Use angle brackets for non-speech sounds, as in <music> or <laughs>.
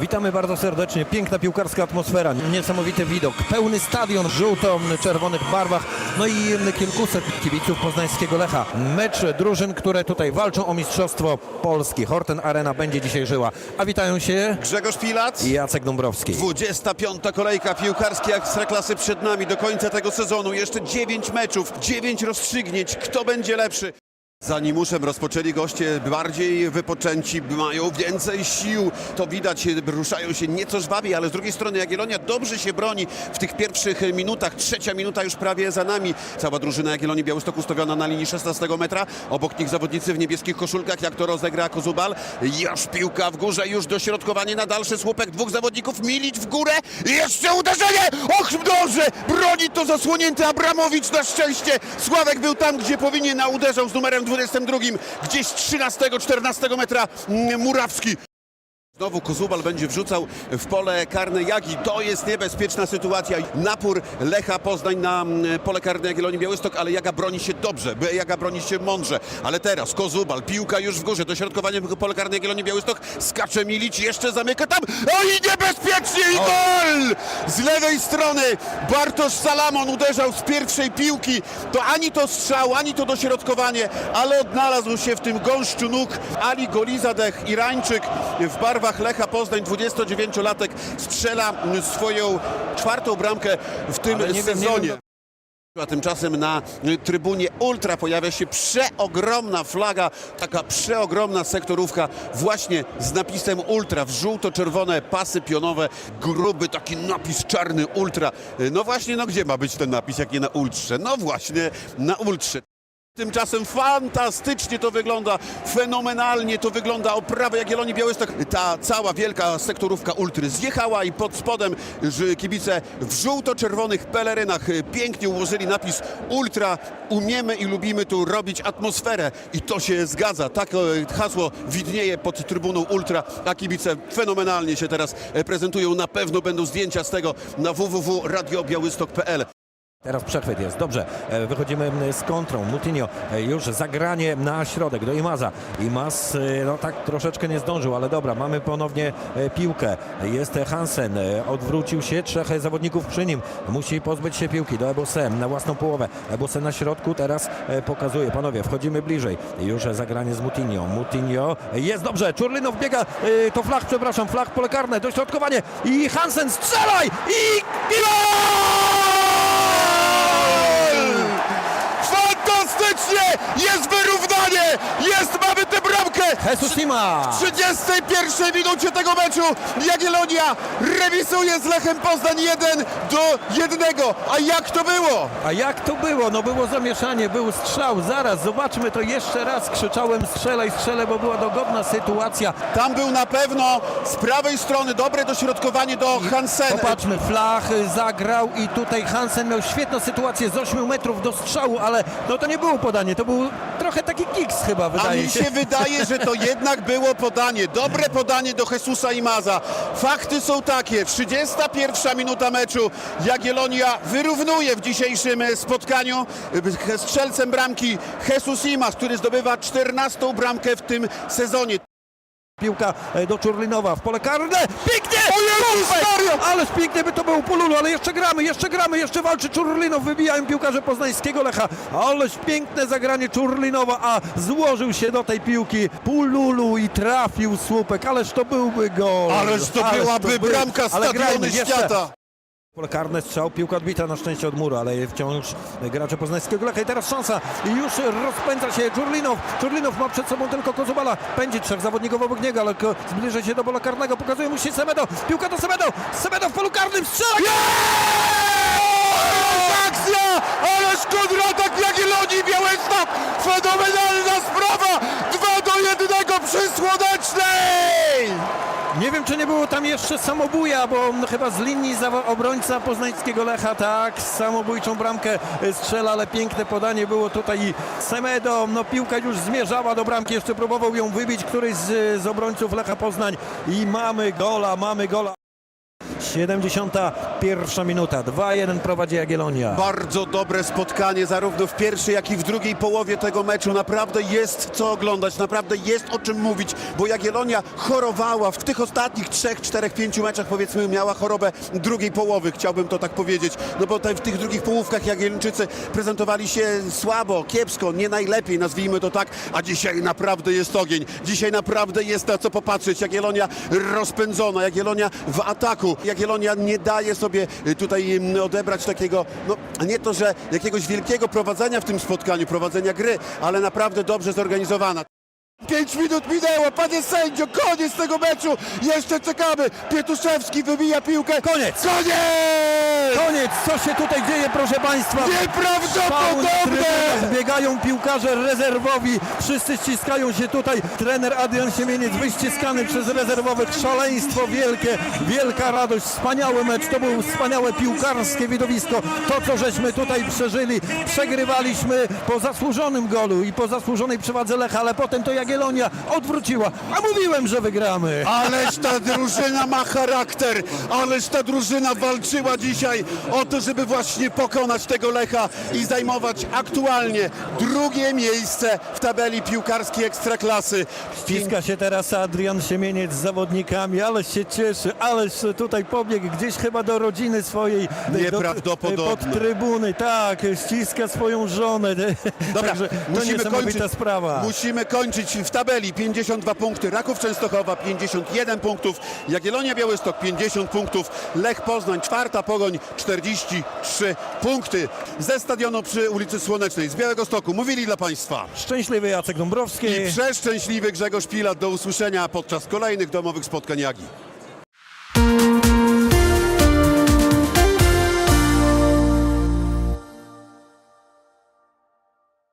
Witamy bardzo serdecznie. Piękna piłkarska atmosfera, niesamowity widok. Pełny stadion w żółto-czerwonych barwach. No i kilkuset kibiców poznańskiego Lecha. Mecz drużyn, które tutaj walczą o Mistrzostwo Polski. Horten Arena będzie dzisiaj żyła. A witają się Grzegorz Pilat. i Jacek Dąbrowski. 25. kolejka piłkarskiej Ekstraklasy przed nami do końca tego sezonu. Jeszcze 9 meczów, 9 rozstrzygnięć. Kto będzie lepszy? Za Nimuszem rozpoczęli goście bardziej wypoczęci, mają więcej sił. To widać, ruszają się nieco żwawiej, ale z drugiej strony Jagiellonia dobrze się broni w tych pierwszych minutach. Trzecia minuta już prawie za nami. Cała drużyna Jagiellonii Białystok ustawiona na linii 16 metra. Obok nich zawodnicy w niebieskich koszulkach, jak to rozegra Kozubal. Już piłka w górze, już dośrodkowanie na dalszy słupek dwóch zawodników. Milić w górę, jeszcze uderzenie! Och, dobrze! Broni to zasłonięty Abramowicz na szczęście. Sławek był tam, gdzie powinien, a uderzał z numerem 22, gdzieś 13-14 metra mm, Murawski. Znowu Kozubal będzie wrzucał w pole karne Jagi. To jest niebezpieczna sytuacja. Napór Lecha Poznań na mm, pole karne Jagiellonii Białystok, ale Jaga broni się dobrze. Jaga broni się mądrze. Ale teraz Kozubal, piłka już w górze. Dośrodkowanie pole karne Jagiellonii Białystok. Skacze Milić, jeszcze zamyka tam. O i niebezpiecznie i gol! Z lewej strony Bartosz Salamon uderzał z pierwszej piłki. To ani to strzał, ani to dośrodkowanie, ale odnalazł się w tym gąszczu nóg Ali Golizadeh, Irańczyk w barwach Lecha Poznań, 29-latek, strzela swoją czwartą bramkę w tym nie wiem, nie sezonie. wiem, A tymczasem na trybunie Ultra pojawia się przeogromna flaga, taka przeogromna sektorówka właśnie z napisem Ultra w żółto-czerwone pasy pionowe, gruby taki napis czarny Ultra. No właśnie, no gdzie ma być ten napis, jak nie na Ultrze? No właśnie, na Ultrze. Tymczasem fantastycznie to wygląda, fenomenalnie to wygląda oprawa Jagiellonii Białystok. Ta cała wielka sektorówka Ultry zjechała i pod spodem kibice w żółto-czerwonych pelerynach pięknie ułożyli napis Ultra. Umiemy i lubimy tu robić atmosferę i to się zgadza. Tak e, hasło widnieje pod trybuną Ultra, a kibice fenomenalnie się teraz e, prezentują. Na pewno będą zdjęcia z tego na www.radiobiałystok.pl. Teraz przechwyt jest. Dobrze, e, wychodzimy z kontrą. Mutinho e, już zagranie na środek do Imaza. Imaz e, no tak troszeczkę nie zdążył, ale dobra, mamy ponownie piłkę. Jest Hansen, odwrócił się, trzech zawodników przy nim. Musi pozbyć się piłki do Ebose na własną połowę. Ebose na środku teraz pokazuje. Panowie, wchodzimy bliżej. Już zagranie z Mutinho. Mutinho jest dobrze. Czurlinow biega, to flach, przepraszam, flach pole karne, dośrodkowanie i Hansen strzelaj i gol! Jest wyrównanie! Jest, mamy! Jesus Lima! W 31 minucie tego meczu Jagiellonia remisuje z Lechem Poznań 1 do 1. A jak to było? A jak to było? No było zamieszanie, był strzał. Zaraz, zobaczmy to jeszcze raz. Krzyczałem strzelaj, strzelę, bo była dogodna sytuacja. Tam był na pewno z prawej strony dobre dośrodkowanie do Hansena. Popatrzmy, Flach zagrał i tutaj Hansen miał świetną sytuację z 8 metrów do strzału, ale no to nie było podanie, to był trochę taki kiks chyba, A wydaje mi się. się wydaje, że to jednak było podanie. Dobre podanie do Jesusa i Maza. Fakty są takie. 31 minuta meczu. Jagiellonia wyrównuje w dzisiejszym spotkaniu. Strzelcem bramki Jesus Imaz, który zdobywa 14 bramkę w tym sezonie. Piłka e, do Czurlinowa w pole karne. Pięknie! O Jezus! Ależ pięknie by to było Pululu, ale jeszcze gramy, jeszcze gramy, jeszcze walczy Czurlinow, wybijają piłkarze poznańskiego Lecha. Ależ piękne zagranie Czurlinowa, a złożył się do tej piłki Pululu i trafił słupek, ależ to byłby gol. Ależ to byłaby był- bramka stadiony świata. Pole karne strzał, piłka odbita na szczęście od muru, ale wciąż gracze poznańskiego Lecha i teraz szansa i już rozpędza się Czurlinow. Czurlinow ma przed sobą tylko Kozubala. Będzie trzech zawodników obok niego, ale zbliża się do pola karnego, pokazuje mu się Semedo. Piłka do Semedo, Semedo w polu karnym, strzela! Akcja! Ależ kontratak Jagiellonii Białystok! Fenomenalna sprawa! 2 do 1 przy Słonecznej! Nie wiem, czy nie było tam jeszcze samobuja, bo chyba z linii obrońca poznańskiego Lecha, tak, samobójczą bramkę y, strzela, ale piękne podanie było tutaj i Semedo, no piłka już zmierzała do bramki, jeszcze próbował ją wybić któryś z, z obrońców Lecha Poznań i mamy gola, mamy gola. 71 minuta. 2-1 prowadzi Jagiellonia. Bardzo dobre spotkanie zarówno w pierwszej, jak i w drugiej połowie tego meczu. Naprawdę jest co oglądać, naprawdę jest o czym mówić, bo Jagiellonia chorowała w tych ostatnich trzech, czterech, pięciu meczach powiedzmy miała chorobę drugiej połowy, chciałbym to tak powiedzieć. No bo te, w tych drugich połówkach Jagiellończycy prezentowali się słabo, kiepsko, nie najlepiej, nazwijmy to tak, a dzisiaj naprawdę jest ogień. Dzisiaj naprawdę jest na co popatrzeć. Jagiellonia rozpędzona, Jagiellonia w ataku. Nie daje sobie y, tutaj odebrać takiego, no nie to, że jakiegoś wielkiego prowadzenia w tym spotkaniu, prowadzenia gry, ale naprawdę dobrze zorganizowana. Pięć minut minęło, panie sędzio, koniec tego meczu! Jeszcze czekamy! Pietuszewski wybija piłkę. Koniec! Koniec! Koniec! Co się tutaj dzieje, proszę Państwa? Nieprawdopodobne! Biegają piłkarze rezerwowi, wszyscy ściskają się tutaj. Trener Adrian Siemieniec wyściskany przez rezerwowych. Szaleństwo wielkie, wielka radość, wspaniały mecz. To było wspaniałe piłkarskie widowisko. To, co żeśmy tutaj przeżyli, przegrywaliśmy po zasłużonym golu i po zasłużonej przewadze Lecha, ale potem to Jagiellonia odwróciła. A mówiłem, że wygramy. Ależ ta drużyna ma charakter, ależ ta drużyna walczyła dzisiaj o to, żeby właśnie pokonać tego Lecha i zajmować aktualnie drugie miejsce w tabeli piłkarskiej Ekstraklasy. Ściska się teraz Adrian Siemieniec z zawodnikami, ale się cieszy, ależ tutaj pobiegł gdzieś chyba do rodziny swojej. do- Nieprawdopodobne. Pod trybuny, tak, ściska swoją żonę. <laughs> Dobra, Także to musimy niesamowita kończyć, sprawa. musimy kończyć w tabeli 52 punkty, Raków Częstochowa 51 punktów, Jagiellonia Białystok 50 punktów, Lech Poznań czwarta, Pogoń 43 punkty. Ze stadionu przy ulicy Słonecznej z Białego Stoku mówili dla Państwa Szczęśliwy Jacek Dąbrowski. i przeszczęśliwy Grzegorz Pilat. Do usłyszenia podczas kolejnych domowych spotkań Jagi.